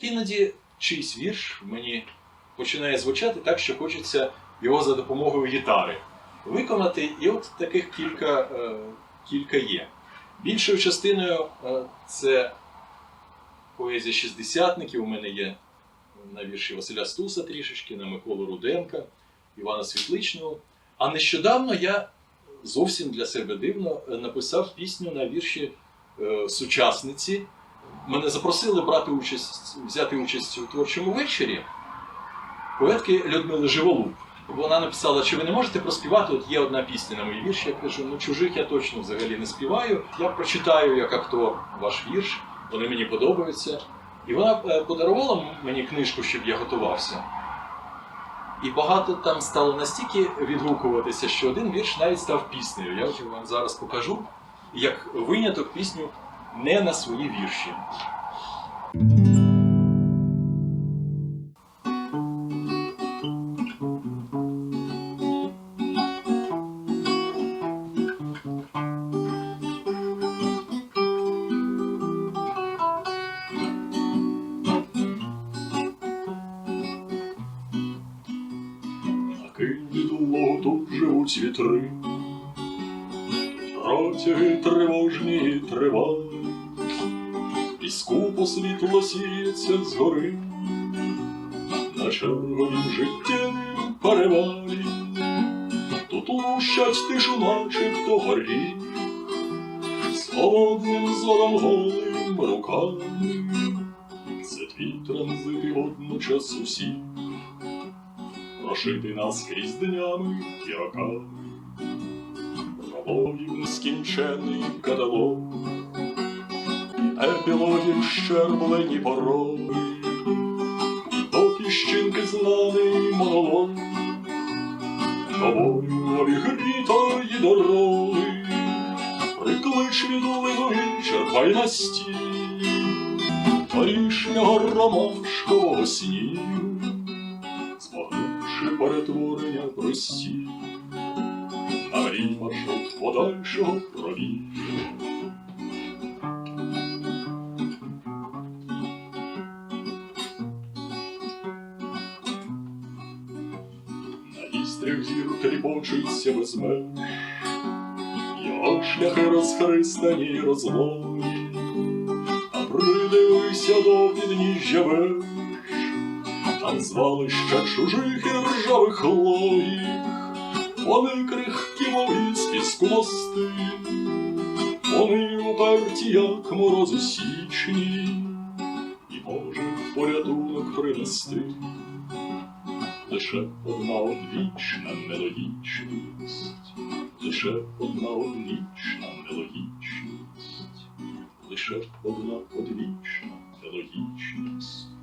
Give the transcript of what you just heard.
Іноді чийсь вірш мені починає звучати так, що хочеться його за допомогою гітари виконати, і от таких кілька, е, кілька є. Більшою частиною е, це поезія шістдесятників. У мене є на вірші Василя Стуса трішечки, на Миколу Руденка, Івана Світличного. А нещодавно я зовсім для себе дивно е, написав пісню на вірші сучасниці. Мене запросили брати участь, взяти участь у творчому вечорі поетки Людмили Живолуб. Вона написала, чи ви не можете проспівати? От є одна пісня на моїй вірші. Я кажу, ну чужих я точно взагалі не співаю. Я прочитаю як актор ваш вірш, вони мені подобаються. І вона е, подарувала мені книжку, щоб я готувався. І багато там стало настільки відгукуватися, що один вірш навіть став піснею. Я вам зараз покажу, як виняток пісню не на свої вірші. Відлого тут живуть вітри, протяги тривожні тривають, піску по світло сіється згори, на черговім життєвім перевалі, тут лущать тишу начебто горі, з холодним золом голим руками, це твій транзит водночас усі прошити наскрізь днями і роками. Пробоїв нескінчений каталог, епілогів щерблені пороги, до піщинки знаний монолог, тобою обігрітої дороги, приклич відлигу і черпай на стій, торішнього ромашкового снігу. Збагнувши перетворення прості, мрій маршрут подальшого пробіг. На вістрях зір тріпочеться без меж, його шляхи розхристані й розлогі, а придивися до підніжжя веж, там звалища чужих і ржавих лоїх, вони крихкі, мов із піску мости, вони уперті, як мороз у січні, і може порятунок принести. Лише одна одвічна мелодічність, лише одна одвічна мелодічність, лише одна одвічна мелодічність.